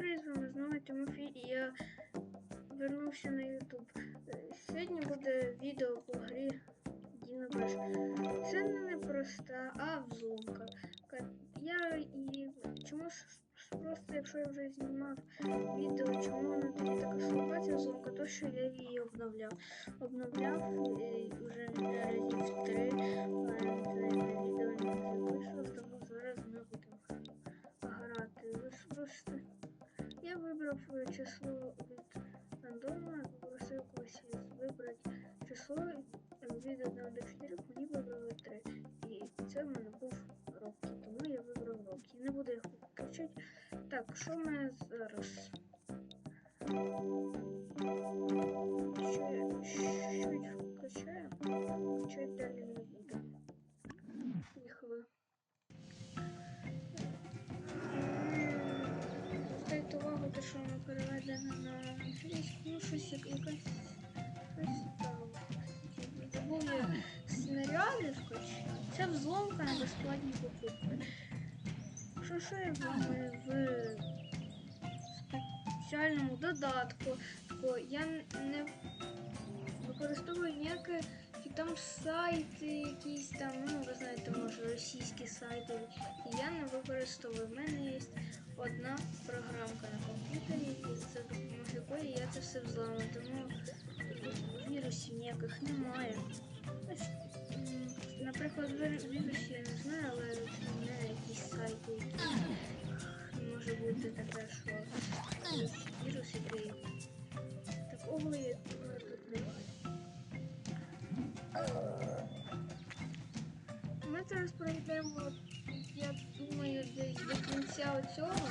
привіт, вами знову Тимофій і я вернувся на YouTube. Е, Сьогодні буде відео по грі Діна Беш. Це не проста, а взломка. Ка- Я і чому просто, якщо я вже знімав відео, чому вона така слаба ця взломка, то що я її обновляв. Обновляв їх включати. Так, що в мене зараз? Що я чуть далі не буду. Поїхали. Звертайте увагу, те, що воно переведено на англійську, ну щось як якась. Забув я снаряди скачати. Це взломка на безплатні покупки. Я в спеціальному додатку, я не використовую ніяке які там сайти якісь там, ну ви знаєте, може російські сайти. Я не використовую. У мене є одна програмка на комп'ютері, за допомогою якої я це все взламую. Тому вірусів ніяких немає. Наприклад, вір- вірусів я не знаю, але не якісь сайти, може бути таке, що вірус, який такого є, е, тут немає. Ми зараз пройдемо, я думаю, десь до кінця оцього.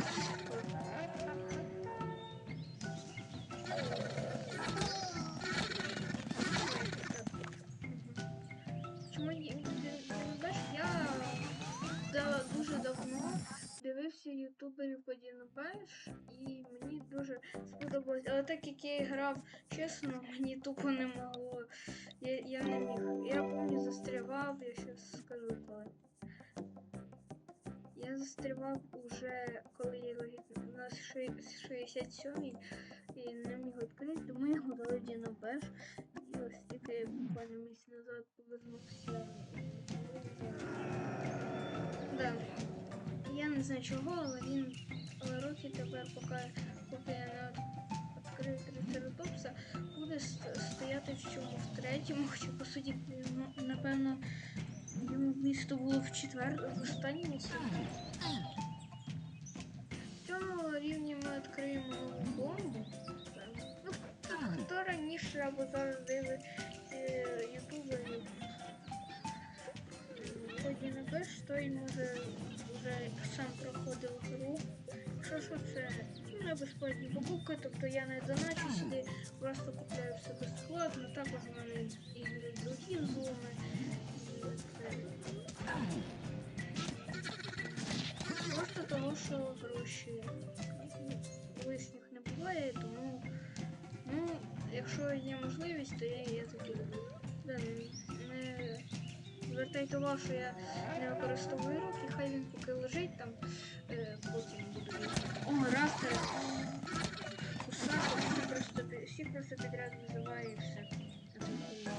Ютуберів по Дінобеш і мені дуже сподобалось. Але так як я грав чесно, мені тупо не могло. Я, я не міг. Я помню, застрявав, я щас скажу коли. Я застрявав уже, коли я на 67 і не міг відкрити, тому я удалив Дінобеш. І ось тільки буквально місяць назад повернувся. Не знаю чого, але він але роки тепер, поки, поки я не відкрив трицератопса, буде стояти в чому в третьому, хоча по суті, ну, напевно, йому місто було в четвертому, в останньому світі. В цьому рівні ми відкриємо нову бомбу. Ну, хто- раніше або зараз дивить е, ютуберів Ході на беш, той може вже сам проходив гру. Що що це? Ну, не безплатні покупки, тобто я не доначу сюди, просто купляю все безплатно. Також в мене ігри другі зломи. Просто тому, що гроші лишніх не буває, тому ну, якщо є можливість, то я її таки люблю. Да, не звертайте увагу, що я не використовую руки, хай він поки лежить там, е, потім буду їсти. О, рафтер. Кусак, всі просто, пі- всі просто підряд визиває і все. Це таке.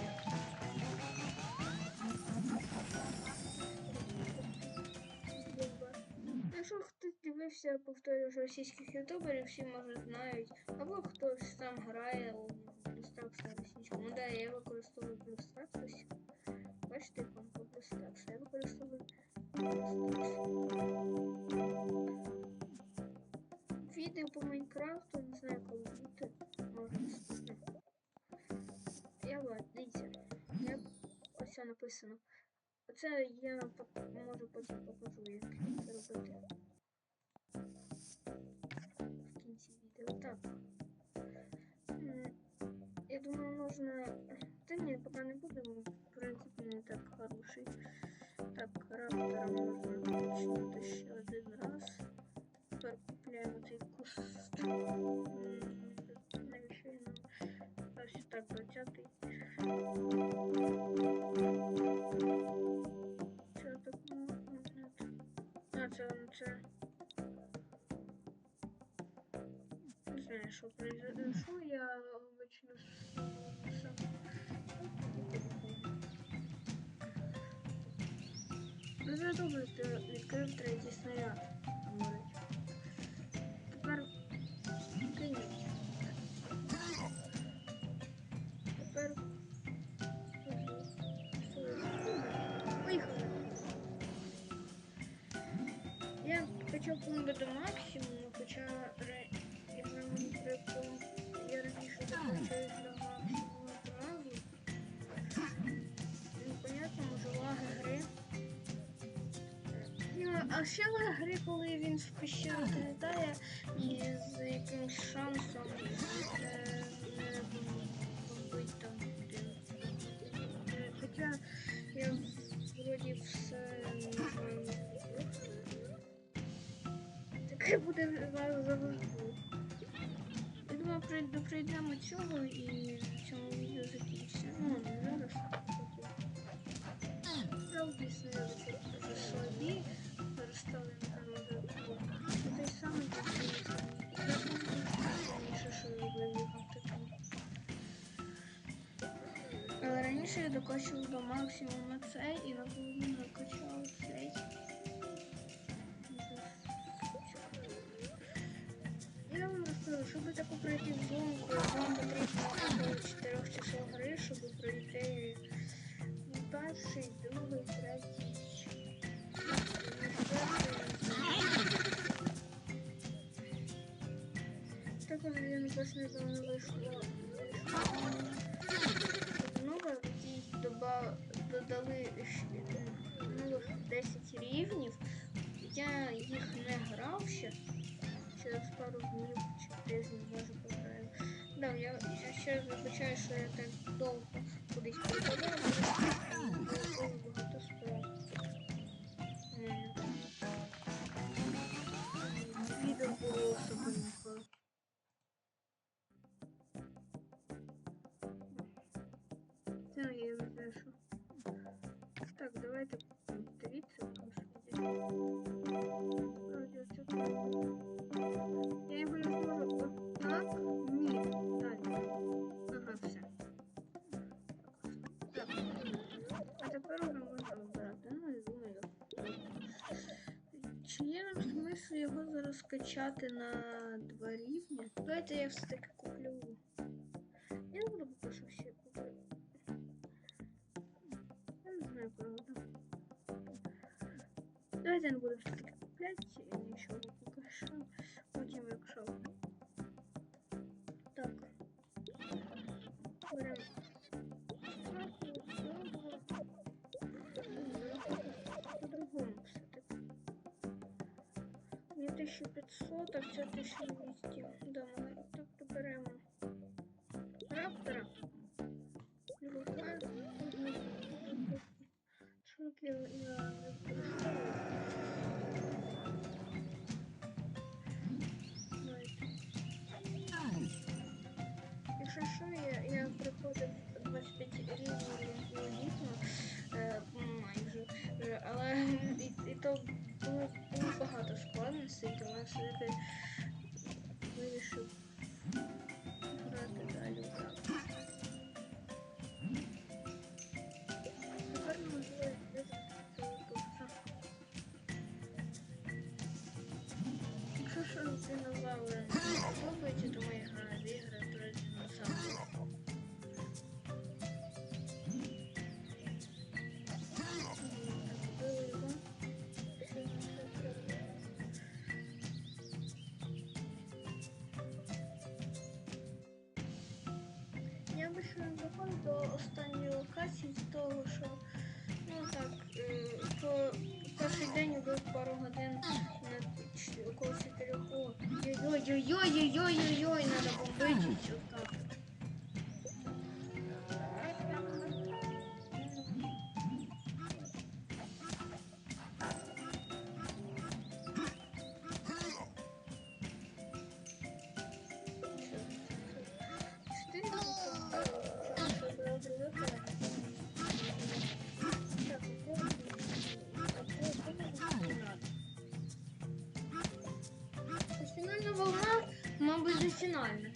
Бомба. Якщо хтось дивився, повторюю, що російських ютуберів, всі може знають, або хтось сам грає у Блюстракс на російському. Ну да, я використовую Блюстракс Бачите, компа Блюстракс. Я використовую Відео по Майнкрафту, не знаю, коли буде. Може наступне. Я бачу, дивіться. Я ось це написано. Оце я можу потім покажу, як це робити. В кінці відео. Так. Я думаю, можна. Та ні, поки не будемо. В принципі, не так хороший. Так, раптора можна почнути ще один Ну, це добре, ти відкрив третій снаряд. говорить. Тепер киніть. Тепер... Поїхали. Я почав помнити до максимуму, хоча я раніше закінчуюсь до максимуму одразу. Непонятно, може лаги гри. А ще лаги гри, коли він в пещеру залітає і з якимось шансом е, побить там. Е, Хоча я вроді все не знаю. Таке буде за- завжди. Я думаю, прийд- прийдемо цього і цьому відео закінчиться. Ну, зараз. Справді Раніше я докачував до максимуму цей і на половину докачав цей. Я вам розкажу, щоб таку пройти в зонку, вам потрібно 4 часов гри, щоб пройти перший, другий, третій. Також я не точно не вийшло. Ще, е, 10 рівнів. Я їх не грав ще. Через пару днів чи тижнів може пограю. Да, я, я ще вибачаю, що я так довго кудись переходила, Я його не зможу. Ні. Далі. А тепер вже можна обирати. Ну, я думаю. Чи є нам смисл його зараз на два рівні? Давайте я все-таки куплю. Давайте я не буду все-таки купляти нічого поки що. Потім якщо. Так. Беремо. По-другому все-таки. Не 1500, а все 1200. Да, ми багато складностей, тому я все-таки вирішив грати далі. Не заходив до останньої локації з того, що ну так, е, по перший день убив пару годин на около 4 О, Ой-ой-ой-ой-ой-ой-ой, надо Наші.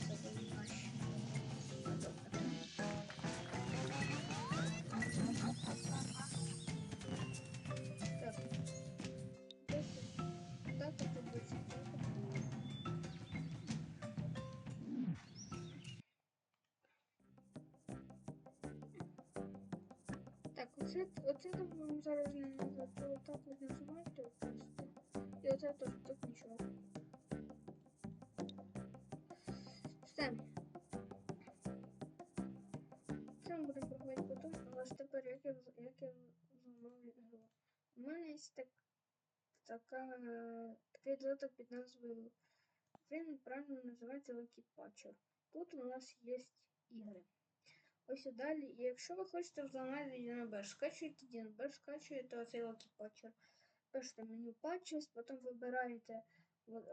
Так. Оце, оце там вам зараз не надо, то отак от нажимаєте. І оце теж тут нічого. Все. Це ми будемо проходити потім. У вас тепер як я, як я зламав ігру. У мене є так, така, такий додаток під назвою. Він правильно називається Lucky Patcher. Тут у нас є ігри. Ось і далі. І якщо ви хочете взламати DNB, скачуєте DNB, скачуєте оцей Lucky Patcher. Пишете меню Patches, потім вибираєте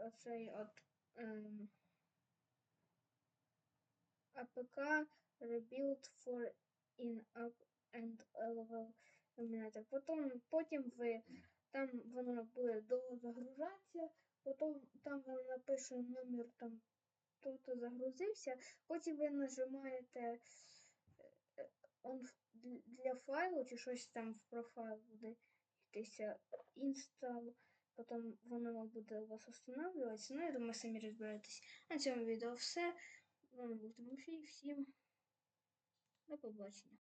оцей от ем, APK Rebuild for in-app and level Eliminator. Потім, потім ви там воно буде довго загружатися, потім там воно напише номер там тут загрузився, потім ви нажимаєте е, он для файлу чи щось там в профайл буде йтися інстал, потім воно буде у вас встановлюватися. Ну, я думаю, самі розберетесь. На цьому відео все. Вами був Тимофій. Всім до побачення.